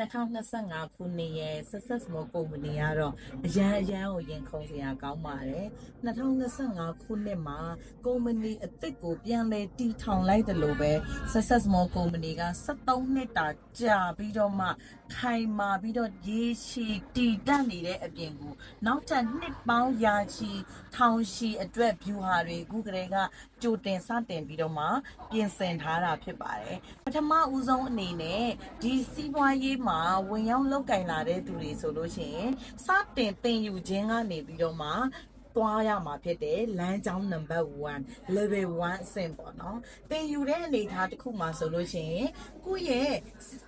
2025ခုနှစ်ရဲ့ Success More Company ကတော့အရန်အရန်ကိုရင်ခုန်စရာကောင်းပါတယ်2025ခုနှစ်မှာ company အသစ်ကိုပြန်လဲတီထောင်လိုက်တယ်လို့ပဲ Success More Company က73နှစ်တာကြာပြီးတော့မှခိုင်မာပြီးတော့ရေရှည်တည်တတ်နေတဲ့အပြင်ကိုနောက်ထပ်နှစ်ပေါင်းရာချီထောင်ချီအတွက် view ဟာတွေအခုကတည်းကကြိုတင်စတင်ပြီးတော့မှပြင်ဆင်ထားတာဖြစ်ပါတယ်ပထမဦးဆုံးအနေနဲ့ဒီစီးပွားရေးမှာဝင်ရောက်လောက်ကင်လာတဲ့သူတွေဆိုလို့ရှိရင်စတင်သင်ယူခြင်းကနေပြီးတော့မှ သွားရမှာဖြစ်တယ်လမ်းကြောင်းနံပါတ်1 level 1အဆင့်ပေါ့နော်သင်ယူတဲ့အနေအထားတစ်ခုမှာဆိုလို့ရှိရင်ကိုယ့်ရဲ့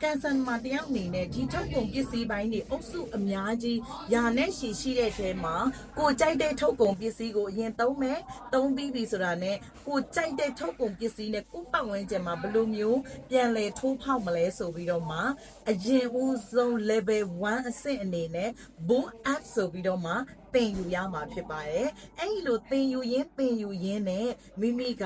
ကန်ဆန်မှာတယောက်အနေနဲ့ဒီထုတ်ကုန်ပစ္စည်းပိုင်းတွေအုပ်စုအများကြီးယာနဲ့ရှည်ရှိတဲ့ထဲမှာကိုကြိုက်တဲ့ထုတ်ကုန်ပစ္စည်းကိုအရင်သုံးမယ်သုံးပြီးပြီဆိုတာနဲ့ကိုကြိုက်တဲ့ထုတ်ကုန်ပစ္စည်းနဲ့ကိုယ့်ပတ်ဝန်းကျင်မှာဘယ်လိုမျိုးပြန်လဲထိုးဖောက်မလဲဆိုပြီးတော့မှအရင်ဦးဆုံး level 1အဆင့်အနေနဲ့ boom up ဆိုပြီးတော့မှ သင်ယူရမှာဖြစ်ပါတယ်။အဲ့ဒီလိုသင်ယူရင်းသင်ယူရင်းနဲ့မိမိက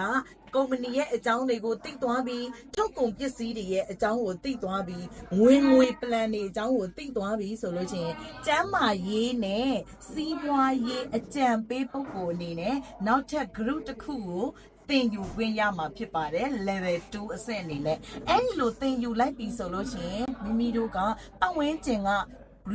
ကုမ္ပဏီရဲ့အကြောင်းတွေကိုသိသွားပြီးထုတ်ကုန်ပစ္စည်းတွေရဲ့အကြောင်းကိုသိသွားပြီးငွေငွေ plan တွေအကြောင်းကိုသိသွားပြီးဆိုလို့ချင်းကျမ်းမာရေးနဲ့စီးပွားရေးအကြံပေးပုဂ္ဂိုလ်အနေနဲ့နောက်ထပ် group တစ်ခုကိုသင်ယူခွင့်ရမှာဖြစ်ပါတယ် level 2အဆင့်အနေနဲ့အဲ့ဒီလိုသင်ယူလိုက်ပြီဆိုလို့ရှိရင်မိမိတို့ကပတ်ဝန်းကျင်က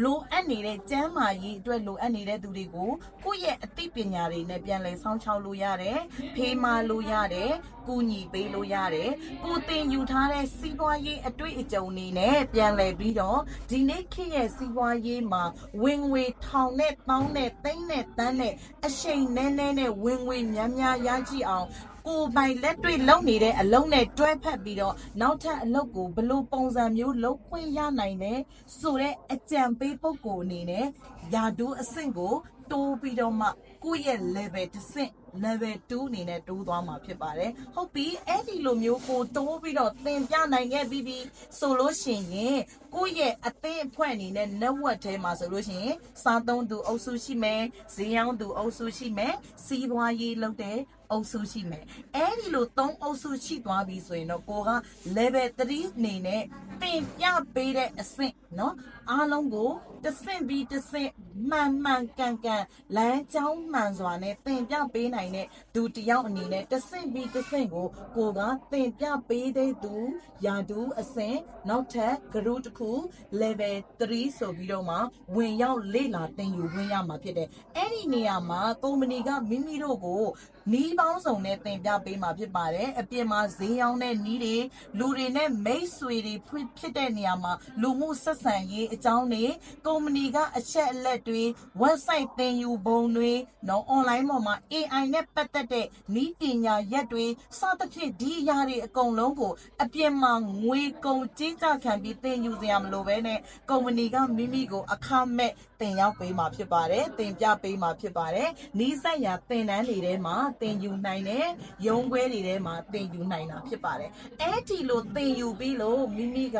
လိုအပ်နေတဲ့ကျမ်းမာရေးအတွက်လိုအပ်နေတဲ့သူတွေကိုကိုယ့်ရဲ့အသိပညာတွေနဲ့ပြန်လည်ဆောင်းချောက်လို့ရတယ်။ဖေးမလို့ရတယ်။ကူညီပေးလို့ရတယ်။ကိုတင်ယူထားတဲ့စီးပွားရေးအတွေ့အကြုံတွေနဲ့ပြန်လည်ပြီးတော့ဒီနေ့ခေတ်ရဲ့စီးပွားရေးမှာဝင်ငွေထောင်နဲ့ပေါင်းနဲ့သိန်းနဲ့တန်းနဲ့အရှိန်နဲ့နဲ့နဲ့ဝင်ငွေများများရကြည့်အောင် ကိုယ်ပိုင်လက်တွေ့လုပ်နေတဲ့အလုံးနဲ့တွဲဖက်ပြီးတော့နောက်ထပ်အလုပ်ကိုဘယ်လိုပုံစံမျိုးလုပ်ခွင့်ရနိုင်လဲဆိုတဲ့အကြံပေးပုဂ္ဂိုလ်အနေနဲ့ယာဒူးအဆင့်ကိုတိုးပြီးတော့မှကိုယ့်ရဲ့ level တစ်ဆင့် level 2အနေနဲ့တိုးသွားမှာဖြစ်ပါတယ်ဟုတ်ပြီအဲ့ဒီလိုမျိုးကိုတိုးပြီးတော့သင်ပြနိုင်ခဲ့ပြီးပြီဆိုလို့ရှိရင်ကိုယ့်ရဲ့အသင်းအဖွဲ့အနေနဲ့ network ထဲမှာဆိုလို့ရှိရင်စားသုံးသူအုပ်စုရှိမယ်ဈေးရောင်းသူအုပ်စုရှိမယ်စီးပွားရေးလုပ်တဲ့အုပ်စုရှိမယ်အဲ့ဒီလို၃အုပ်စုရှိသွားပြီဆိုရင်တော့ကိုက level 3အနေနဲ့ တင်ပြပေးတဲ့အဆင့်နော်အားလုံးကိုတဆင့်ပြီးတဆင့်မှန်မှန်ကန်ကန်လမ်းကြောင်းမှန်စွာနဲ့တင်ပြပေးနိုင်တဲ့သူတယောက်အနေနဲ့တဆင့်ပြီးတဆင့်ကိုကိုကတင်ပြပေးတဲ့သူယာတူအဆင့်နောက်ထပ် group တစ်ခု level 3ဆိုပြီးတော့မှဝင်ရောက်လေ့လာသင်ယူဝင်ရမှာဖြစ်တယ်အဲ့ဒီနေရာမှာကုမ္ပဏီကမိမိတို့ကိုနီးပေါင်းစုံနဲ့တင်ပြပေးမှာဖြစ်ပါတယ်အပြင်မှာဈေးရောင်းတဲ့နီးတွေလူတွေနဲ့မိတ်ဆွေတွေဖွင့်စ်တဲ့နေရာမှာလူမှုဆက်ဆံရေးအကြောင်းတွေကုမ္ပဏီကအချက်အလက်တွေ website သင်ယူပုံတွေနော် online ပေါ်မှာ AI နဲ့ပတ်သက်တဲ့နီးပညာရက်တွေစသဖြင့်ဒီအရာတွေအကုန်လုံးကို အပြင်မှာငွေကုန်ကြေးကြခံပြီးသင်ယူစရာမလိုဘဲနဲ့ကုမ္ပဏီကမိမိကိုအခမဲ့ တင်ရောက်ပေးမှာဖြစ်ပါတယ်တင်ပြပေးမှာဖြစ်ပါတယ်နီးစပ်ရာသင်တန်းတွေထဲမှာသင်ယူနိုင်တယ်ရုံးခွဲတွေထဲမှာသင်ယူနိုင်တာဖြစ်ပါတယ်အဲ့ဒီလိုသင်ယူပြီးလို့မိမိက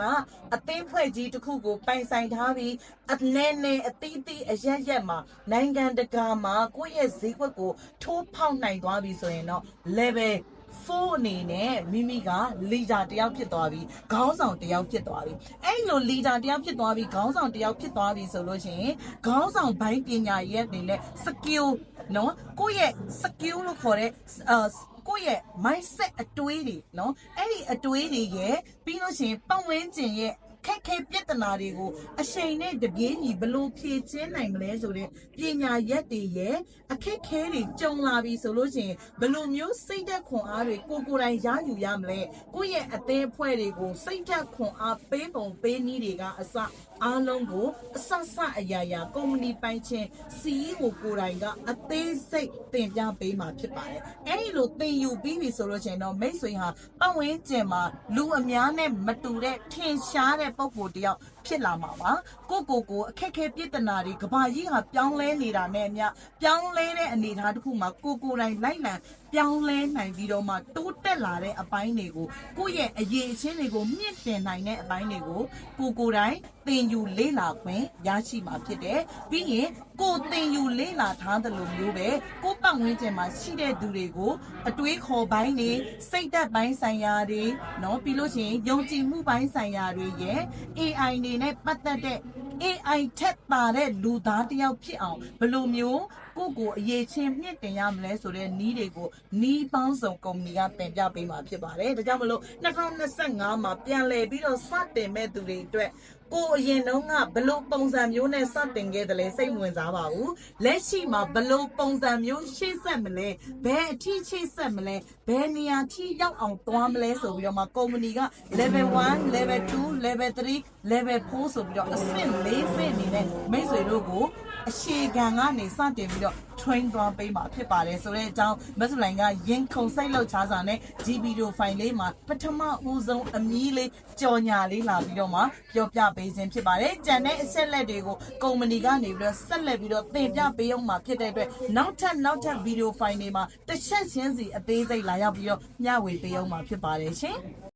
အသင်းဖွဲ့ကြီးတစ်ခုကိုပိုင်ဆိုင်ထားပြီးအနေနဲ့အသီးသီးအရက်ရက်မှာနိုင်ငံတကာမှာကိုယ့်ရဲ့ဈေးကွက်ကိုထိုးဖောက်နိုင်သွားပြီဆိုရင်တော့ level 4အနေနဲ့မိမိကလီဒါတယောက်ဖြစ်သွားပြီခေါင်းဆောင်တယောက်ဖြစ်သွားပြီအဲ့လိုလီဒါတယောက်ဖြစ်သွားပြီခေါင်းဆောင်တယောက်ဖြစ်သွားပြီဆိုလို့ရှိရင်ခေါင်းဆောင်ဘိုင်းပညာရဲ့အနေနဲ့ skill နော်ကိုယ့်ရဲ့ skill လို့ခေါ်တဲ့အာကိုယ့်ရဲ့ mindset အတွေးတွေနော်အဲ့ဒီအတွေးတွေရဲ့ပြီးလို့ရှိရင်ပတ်ဝန်းကျင်ရဲ့ခက် ခဲပြဿနာတွေကိုအချိန်နဲ့တပြေးညီဘလို့ဖြေချင်းနိုင်မလဲဆိုတဲ့ပညာရက်တွေရဲ့အခက်ခဲတွေကြုံလာပြီဆိုလို့ရှိရင်ဘလို့မျိုးစိတ်သက်ခွန်အားတွေကိုကိုယ်တိုင်ရယူရမလဲကိုယ့်ရဲ့အသေးအဖွဲ့တွေကိုစိတ်သက်ခွန်အားပေးပုံပေးနည်းတွေကအစအားလုံးကိုအဆဆအရာရာကုမ္ပဏီပိုင်ခြင်းစီးကိုကိုယ်တိုင်ကအသေးစိတ်တင်ပြပေးမှာဖြစ်ပါတယ်အဲ့ဒီလိုသင်ယူပြီးပြီဆိုလို့ရှိရင်တော့မိတ်ဆွေဟာပတ်ဝန်းကျင်မှာလူအများနဲ့မတူတဲ့ထင်ရှားတဲ့ပုံကိုတယောက် ဖြစ်လာမှာပါကိုကိုကိုအခက်ခဲပြဿနာတွေကဘာကြီးဟာပြောင်းလဲနေတာနဲ့အမျှပြောင်းလဲတဲ့အနေအထားတစ်ခုမှာကိုကိုတိုင်လိုက်လံပြောင်းလဲနိုင်ပြီးတော့မှတိုးတက်လာတဲ့အပိုင်းတွေကိုကိုယ့်ရဲ့အရေးအချင်းတွေကိုမြင့်တင်နိုင်တဲ့အပိုင်းတွေကိုကိုကိုတိုင်သင်ယူလေ့လာခွင့်ရရှိမှာဖြစ်တယ်ပြီးရင်ကိုသင်ယူလေ့လာထားသလိုမျိုးပဲကိုပတ်ဝန်းကျင်မှာရှိတဲ့သူတွေကိုအတွေးခေါ်ပိုင်းတွေစိတ်သက်ပိုင်းဆိုင်ရာတွေเนาะပြီးလို့ရှိရင်ယုံကြည်မှုပိုင်းဆိုင်ရာတွေရဲ့ AI တွေ နဲ့ပတ်သက်တဲ့ AI ထက်ပါတဲ့လူသားတစ်ယောက်ဖြစ်အောင်ဘယ်လိုမျိုး ကိုယ့်ကိုယ်အရေးချင်းမြင့်တင်ရမလဲဆိုတဲ့နီးတွေကိုနီးပေါင်းစုံကုမ္ပဏီကတင်ပြပေးမှာဖြစ်ပါတယ်။ဒါကြောင့်မလို့2025မှာပြန်လည်ပြီးတော့စတင်မဲ့သူတွေအတွက်ကိုယ်အရင်တုန်းကဘလို့ပုံစံမျိုးနဲ့စတင်ခဲ့တယ်လဲစိတ်မဝင်စားပါဘူးလက်ရှိမှာဘလို့ပုံစံမျိုးရှေ့ဆက်မလဲဘယ်အထိရှေ့ဆက်မလဲဘယ်နေရာထိရောက်အောင်သွားမလဲဆိုပြီးတော့မှကုမ္ပဏီက level 1 level 2 level 3 level 4ဆိုပြီးတော့အဆင့်၄ဆင့်အနေနဲ့မိတ်ဆွေတို့ကို အခြေခံကနေစတင်ပြီးတော့ train သွားပေးမှာဖြစ်ပါတယ်ဆိုတဲ့အကြောင်းမက်ဆူလိုင်းကရင်ခုန်စိတ်လောက်ချားစာနဲ့ GB တို့ file လေးမှာပထမဦးဆုံးအမီးလေးကြော်ညာလေးလာပြီးတော့မှပြောပြပေးခြင်းဖြစ်ပါတယ်။ကြံတဲ့အချက်လက်တွေကိုကုမ္ပဏီကနေပြီးတော့ဆက်လက်ပြီးတော့သင်ပြပေးအောင်မှာဖြစ်တဲ့အတွက်နောက်ထပ်နောက်ထပ် video file တွေမှာတစ်ချက်ချင်းစီအသေးစိတ်လာရောက်ပြီးတော့မျှဝေပေးအောင်မှာဖြစ်ပါတယ်ရှင်။